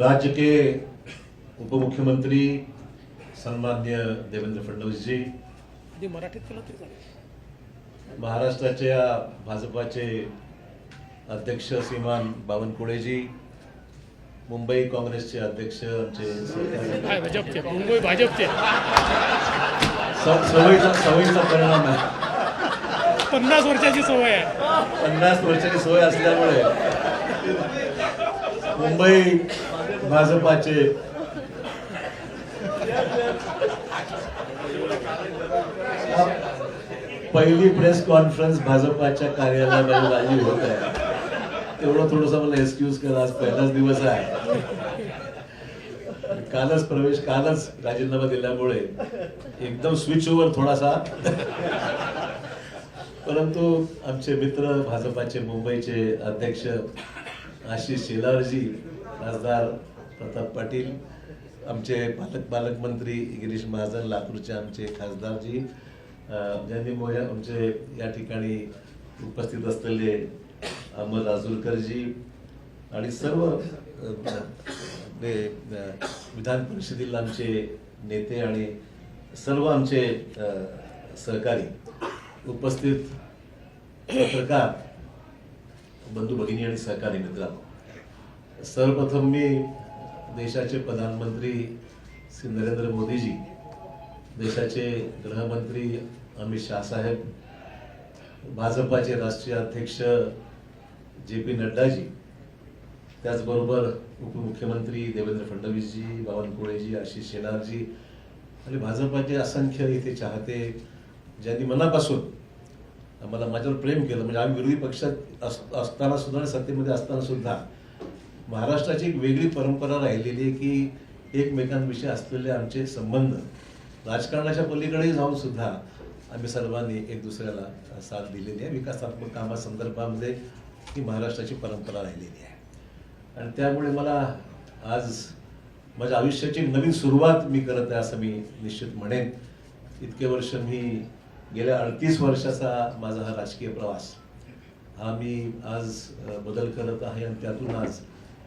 राज्य के उप मुख्यमंत्री सन्मान्य देवेंद्र फडणवीस जी महाराष्ट्राच्या भाजपाचे अध्यक्ष श्रीमान बावनकुळेजी मुंबई काँग्रेसचे अध्यक्ष आमचे भाजपचे? मुंबई भाजपचे? स- सवयीचा सवयीचा परिणाम आहे. पन्नास वर्षाची सवय आहे. पन्नास वर्षाची सवय असल्यामुळे मुंबई भाजपाचे. पहिली प्रेस कॉन्फरन्स भाजपाच्या कार्यालयाला माझी होत आहे. तेवढं थोडंसं मला एक्सक्यूज करा आज पहिलाच दिवस आहे. कालच प्रवेश कालच राजीनामा दिल्यामुळे एकदम स्विच ओव्हर थोडासा. परंतु आमचे मित्र भाजपाचे मुंबईचे अध्यक्ष आशिष शेलारजी खासदार प्रताप पाटील आमचे पालक पालकमंत्री गिरीश महाजन लातूरचे आमचे खासदारजी ज्यांनी मोया आमचे या ठिकाणी उपस्थित असलेले अहमद आजुलकरजी आणि सर्व विधान परिषदेला आमचे नेते आणि सर्व आमचे सहकारी उपस्थित पत्रकार बंधू भगिनी आणि सहकारी मित्रांनो. सर्वप्रथम मी देशाचे प्रधानमंत्री श्री नरेंद्र मोदीजी देशाचे गृहमंत्री अमित शाह साहेब भाजपाचे राष्ट्रीय अध्यक्ष जे पी नड्डाजी त्याचबरोबर उपमुख्यमंत्री देवेंद्र फडणवीसजी बावनकुळेजी आशिष शेलारजी आणि भाजपाचे असंख्य इथे चाहते ज्यांनी मनापासून मला माझ्यावर प्रेम केलं. म्हणजे आम्ही विरोधी पक्षात अस- असताना सुद्धा आणि सत्तेमध्ये असताना सुद्धा महाराष्ट्राची एक वेगळी परंपरा राहिलेली आहे की एकमेकांविषयी असलेले आमचे संबंध. राजकारणाच्या पलीकडे जाऊन सुद्धा आम्ही सर्वांनी एक दुसऱ्याला साथ दिलेली आहे. विकासात्मक कामासंदर्भामध्ये ही महाराष्ट्राची परंपरा राहिलेली आहे. आणि त्यामुळे मला आज माझ्या आयुष्याची नवीन सुरुवात मी करत आहे असं मी निश्चित म्हणेन. इतके वर्ष मी गेल्या अडतीस वर्षाचा माझा हा राजकीय प्रवास. हा मी आज बदल करत आहे आणि त्यातून आज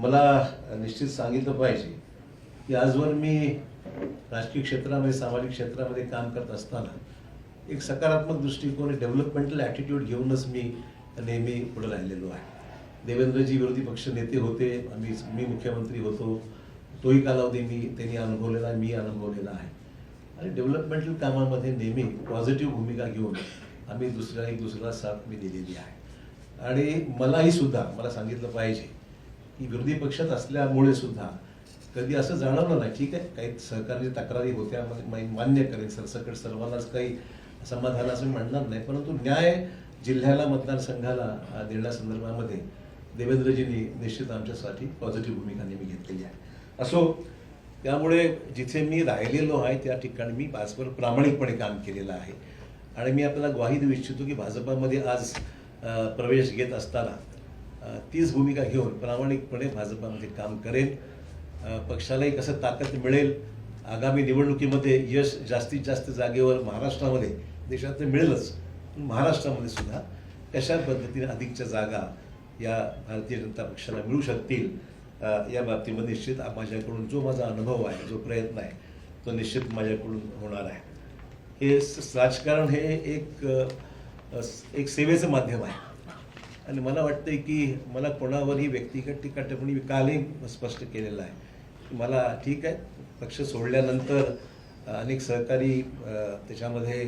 मला निश्चित सांगितलं पाहिजे की आजवर मी राजकीय क्षेत्रामध्ये सामाजिक क्षेत्रामध्ये काम करत असताना एक सकारात्मक दृष्टिकोन डेव्हलपमेंटल ॲटिट्यूड घेऊनच मी नेहमी पुढे राहिलेलो आहे. देवेंद्रजी विरोधी पक्ष नेते होते आम्ही मी मुख्यमंत्री होतो. तोही कालावधी मी त्यांनी अनुभवलेला आहे, मी अनुभवलेला आहे. आणि डेव्हलपमेंटल कामामध्ये नेहमी पॉझिटिव्ह भूमिका घेऊन आम्ही दुसऱ्या एक दुसऱ्याला साथ मी दिलेली आहे. आणि मलाही सुद्धा मला सांगितलं पाहिजे की विरोधी पक्षात असल्यामुळे सुद्धा कधी असं जाणवलं नाही. ठीक आहे काही सहकारी तक्रारी होत्या मान्य करेन सरसकट सर्वांनाच काही समाधान असं म्हणणार नाही परंतु न्याय जिल्ह्याला मतदारसंघाला देण्यासंदर्भामध्ये देवेंद्रजींनी निश्चित आमच्यासाठी पॉझिटिव्ह भूमिका नेहमी घेतलेली आहे. असो त्यामुळे जिथे मी राहिलेलो आहे त्या ठिकाणी मी भाजपवर प्रामाणिकपणे काम केलेलं आहे. आणि मी आपल्याला ग्वाही देऊ इच्छितो की भाजपामध्ये आज प्रवेश घेत असताना तीच भूमिका घेऊन प्रामाणिकपणे भाजपामध्ये काम करेल. पक्षालाही कसं ताकद मिळेल आगामी निवडणुकीमध्ये यश जास्तीत जास्त जागेवर महाराष्ट्रामध्ये देशात तर मिळेलच पण महाराष्ट्रामध्ये सुद्धा कशा पद्धतीने अधिकच्या जागा या भारतीय जनता पक्षाला मिळू शकतील या बाबतीमध्ये निश्चित माझ्याकडून जो माझा अनुभव आहे जो प्रयत्न आहे तो निश्चित माझ्याकडून होणार आहे. हे स- राजकारण हे एक एक सेवेचं माध्यम आहे. आणि मला वाटतंय की मला कोणावरही व्यक्तिगत टीका टिप्पणी मी कालही स्पष्ट केलेलं आहे. मला ठीक आहे. पक्ष सोडल्यानंतर अनेक सहकारी त्याच्यामध्ये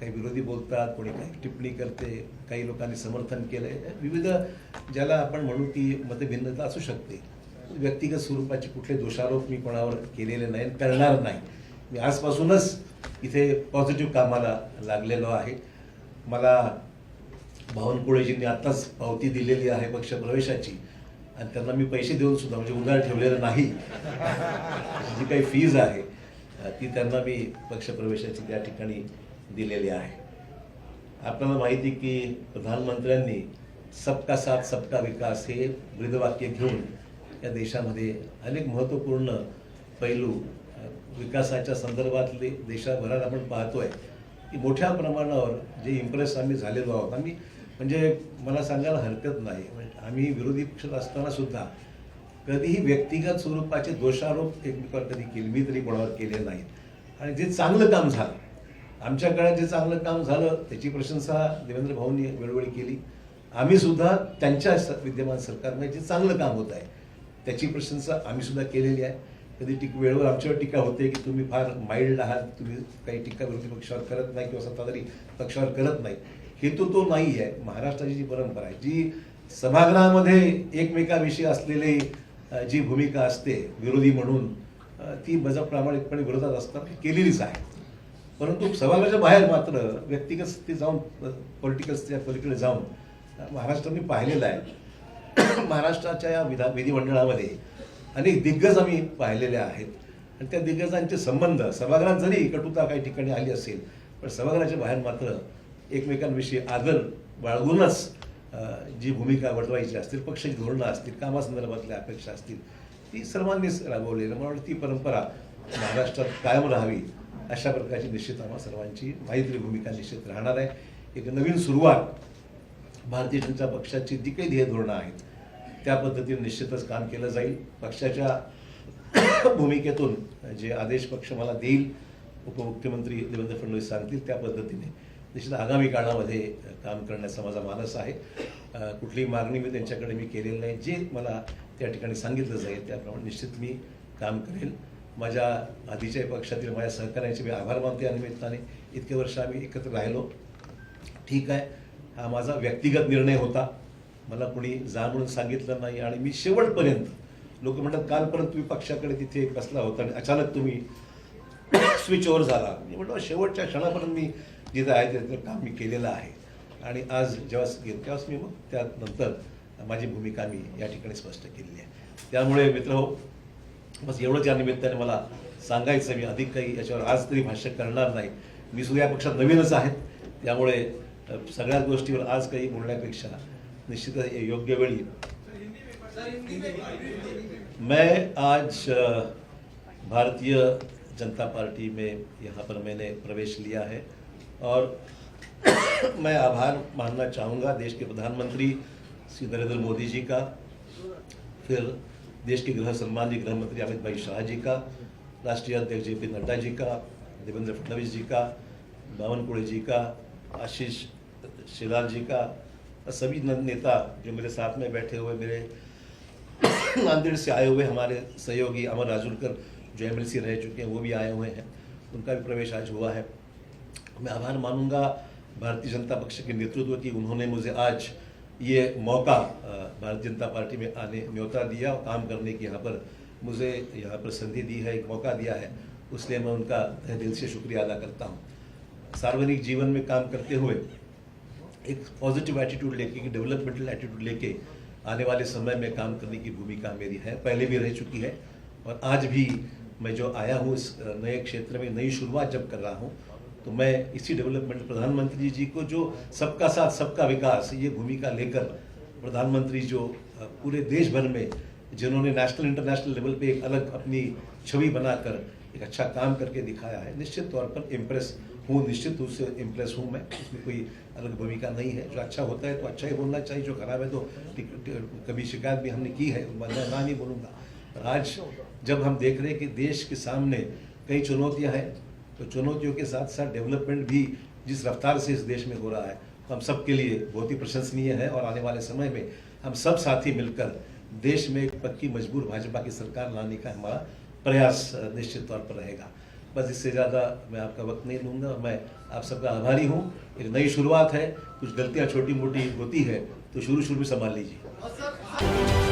काही विरोधी बोलतात कोणी काही टिप्पणी करते काही लोकांनी समर्थन केलं आहे विविध ज्याला आपण म्हणू की मतभिन्नता असू शकते. व्यक्तिगत स्वरूपाचे कुठले दोषारोप मी कोणावर केलेले नाही आणि करणार नाही. मी आजपासूनच इथे पॉझिटिव्ह कामाला लागलेलो आहे. मला बावनकुळेजींनी आत्ताच पावती दिलेली आहे पक्षप्रवेशाची. आणि त्यांना मी पैसे देऊन सुद्धा म्हणजे उधार ठेवलेलं नाही. जी काही फीज आहे ती त्यांना मी पक्षप्रवेशाची त्या ठिकाणी दिलेली आहे. आपल्याला माहिती की प्रधानमंत्र्यांनी सबका साथ सबका विकास हे ब्रीदवाक्य घेऊन या देशामध्ये अनेक महत्त्वपूर्ण पैलू विकासाच्या संदर्भातले देशाभरात आपण पाहतोय की मोठ्या प्रमाणावर जे इम्प्रेस आम्ही झालेलो आहोत आम्ही म्हणजे मला सांगायला हरकत नाही. म्हणजे आम्ही विरोधी पक्षात असताना सुद्धा कधीही व्यक्तिगत स्वरूपाचे दोषारोप एकमेकांवर कधी केले मी तरी कोणावर केले नाहीत. आणि जे चांगलं काम झालं आमच्या काळात जे चांगलं काम झालं त्याची प्रशंसा देवेंद्र भाऊंनी वेळोवेळी केली. आम्ही सुद्धा त्यांच्या विद्यमान सरकारमध्ये जे चांगलं काम होत आहे त्याची प्रशंसा आम्ही सुद्धा केलेली आहे. कधी टीक वेळेवर आमच्यावर टीका होते की तुम्ही फार माइल्ड आहात तुम्ही काही टीका विरोधी पक्षावर करत नाही किंवा सत्ताधारी पक्षावर करत नाही. हेतू तो नाही आहे महाराष्ट्राची जी परंपरा आहे जी सभागृहामध्ये एकमेकाविषयी असलेली जी भूमिका असते विरोधी म्हणून ती बजा प्रामाणिकपणे विरोधात असताना केलेलीच आहे. परंतु सभागृहाच्या बाहेर मात्र व्यक्तिगत स्थिती जाऊन पॉलिटिकल स्थिती पलीकडे जाऊन महाराष्ट्राने पाहिलेलं आहे. महाराष्ट्राच्या या विधा विधिमंडळामध्ये अनेक दिग्गज आम्ही पाहिलेले आहेत. आणि त्या दिग्गजांचे संबंध सभागृहात जरी कटुता काही ठिकाणी आली असेल पण सभागृहाच्या बाहेर मात्र एकमेकांविषयी आदर बाळगूनच जी भूमिका वटवायची असतील पक्षाची धोरणं असतील कामासंदर्भातल्या अपेक्षा असतील ती सर्वांनीच राबवलेली मला वाटतं ती परंपरा महाराष्ट्रात कायम राहावी अशा प्रकारची निश्चित आम्हा सर्वांची मैत्री भूमिका निश्चित राहणार आहे. एक नवीन सुरुवात भारतीय जनता पक्षाची जी काही ध्येय धोरणं आहेत त्या पद्धतीने निश्चितच काम केलं जाईल. पक्षाच्या भूमिकेतून जे आदेश पक्ष मला देईल उपमुख्यमंत्री देवेंद्र फडणवीस सांगतील त्या पद्धतीने निश्चित आगामी काळामध्ये काम करण्याचा माझा मानस आहे. कुठली कुठलीही मागणी मी त्यांच्याकडे मी केलेली नाही. जे मला त्या ठिकाणी सांगितलं जाईल त्याप्रमाणे निश्चित मी काम करेल. माझ्या आधीच्या पक्षातील माझ्या सहकार्याचे मी आभार मानते या निमित्ताने. इतके वर्ष आम्ही एकत्र राहिलो. ठीक आहे. हा माझा व्यक्तिगत निर्णय होता. मला कोणी जा म्हणून सांगितलं नाही आणि मी शेवटपर्यंत लोक म्हणतात कालपर्यंत तुम्ही पक्षाकडे तिथे बसला होता आणि अचानक तुम्ही स्विच ओव्हर झाला. मी म्हटलं शेवटच्या क्षणापर्यंत मी जिथं आहे त्याचं काम मी केलेलं आहे. आणि आज जेव्हा गेलो तेव्हाच मी मग त्यानंतर माझी भूमिका मी या ठिकाणी स्पष्ट केलेली आहे. त्यामुळे मित्र हो बस एवढंच या निमित्ताने मला सांगायचं मी अधिक काही याच्यावर आज तरी भाष्य करणार नाही. मी सुद्धा या पक्षात नवीनच आहेत. त्यामुळे सगळ्याच गोष्टीवर आज काही बोलण्यापेक्षा निश्चितच योग्य वेळी. मैं आज भारतीय जनता पार्टी में यहाँ पर मैंने प्रवेश लिया है। और मैं आभार मानना चाहूँगा देश के प्रधानमंत्री श्री नरेंद्र मोदी जी का, फिर देश के गृह सम्मानीय गृह मंत्री अमित भाई शाह जी का, राष्ट्रीय अध्यक्ष जे पी नड्डा जी का, देवेंद्र फडणवीस जी का बावनकुड़े जी का, आशीष शेलार जी का सभी नेता जो मेरे साथ में बैठे हुए, मेरे नांदेड़ से आए हुए हमारे सहयोगी अमर राजुलकर जो एमएलसी रह चुके हैं, वो भी आए हुए हैं। उनका भी प्रवेश आज हुआ है। मैं आभार मानूँगा। भारतीय जनता पक्ष के नेतृत्व की उन्होंने मुझे आज ये मौका भारतीय जनता पार्टी में आने, न्योता दिया और काम करने की यहाँ पर मुझे यहाँ पर संधि दी है, एक मौका दिया है। उसलिए मैं उनका तहे दिल से शुक्रिया अदा करता हूँ। सार्वजनिक जीवन में काम करते हुए एक पॉजिटिव एटीट्यूड लेके डेवलपमेंटल एटीट्यूड लेके आने वाले समय में काम करने की भूमिका मेरी है। पहले भी रह चुकी है और आज भी मैं जो आया हूँ इस नए क्षेत्र में, नई शुरुआत जब कर रहा हूँ तो मैं इसी डेवलपमेंट प्रधानमंत्री जी को, जो सबका साथ, सबका विकास, ये भूमिका लेकर प्रधानमंत्री जो पूरे देश भर में, जिन्होंने नेशनल इंटरनेशनल लेवल पे एक अलग अपनी छवि बनाकर एक अच्छा काम करके दिखाया है, निश्चित तौर पर इम्प्रेस हूँ, निश्चित रूप से इम्प्रेस हूँ मैं। इसमें कोई अलग भूमिका नहीं है। जो अच्छा होता है तो अच्छा ही बोलना चाहिए, जो खराब है तो कभी शिकायत भी हमने की है मैं ना नहीं बोलूँगा। आज जब हम देख रहे हैं कि देश के सामने कई चुनौतियाँ हैं तो चुनौतियों के साथ साथ डेवलपमेंट भी जिस रफ्तार से इस देश में हो रहा है, हम सब के लिए बहुत ही प्रशंसनीय है और आने वाले समय में हम सब साथी मिलकर देश में एक पक्की मजबूर भाजपा की सरकार लाने का हमारा प्रयास निश्चित तौर पर रहेगा। बस इससे ज़्यादा मैं आपका वक्त नहीं लूँगा मैं आप सबका आभारी हूँ। एक नई शुरुआत है, कुछ गलतियाँ छोटी मोटी होती है तो शुरू शुरू में संभाल लीजिए।